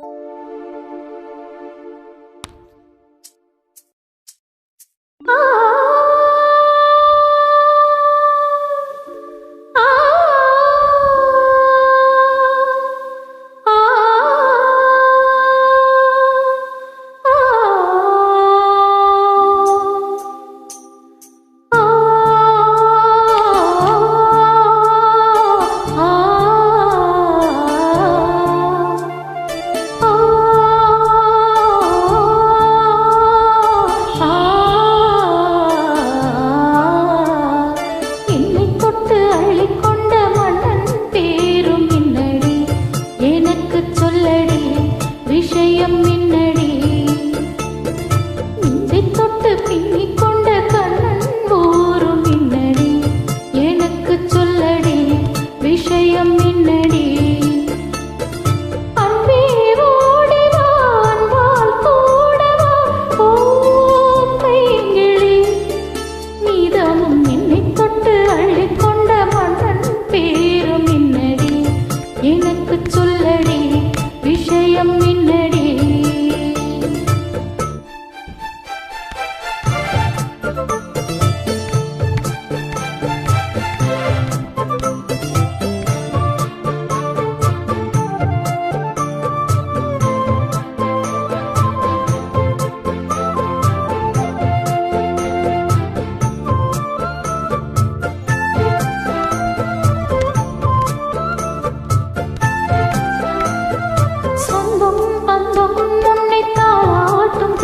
என்னை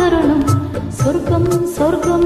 தாளாட்டும் சொர்க்கம் சொர்க்கம்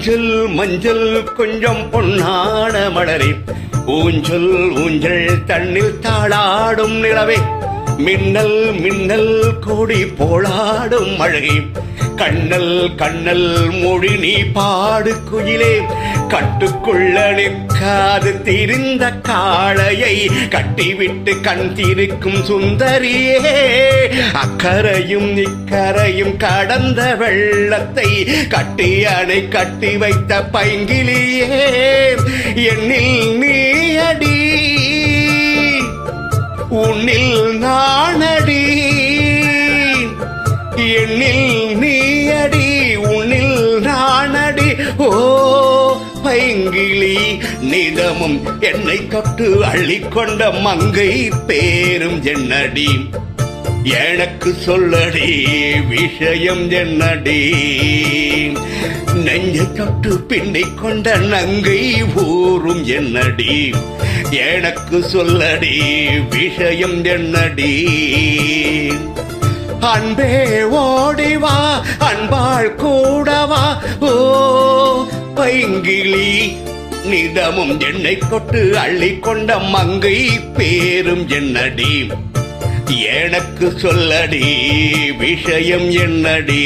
ஊஞ்சல் மஞ்சள் கொஞ்சம் பொன்னான மலரே. ஊஞ்சல் ஊஞ்சல் தண்ணில் தாளாடும் நிலவே. மின்னல் மின்னல் கோடி போளாடும் அழகே கண்ணல் கண்ணல் மொழி நீ பாடு குயிலே. கட்டுக்குள்ள நிற்காது திரிந்த காளையை. கட்டிவிட்டு கண் திரிக்கும் சுந்தரியே. அக்கரையும் இக்கரையும் கடந்த வெள்ளத்தை கட்டி அணை கட்டி வைத்த பைங்கிலியே எண்ணில் நீ அடி உன்னில் நானடி. எண்ணில் பைங்கிளி நிதமும் என்னை தொட்டு அள்ளிக்கொண்ட மங்கை பேரும் என்னடி எனக்கு சொல்லடி விஷயம் என்னடி நெஞ்சை தொட்டு பின்னை கொண்ட நங்கை ஊரும் என்னடி எனக்கு சொல்லடி விஷயம் என்னடி அன்பே ஓடிவா அன்பாள் கூடவா? ஓ பைங்கிளி நிதமும் என்னை கொட்டு அள்ளி கொண்ட மங்கை பேரும் என்னடி? எனக்கு சொல்லடி விஷயம் என்னடி?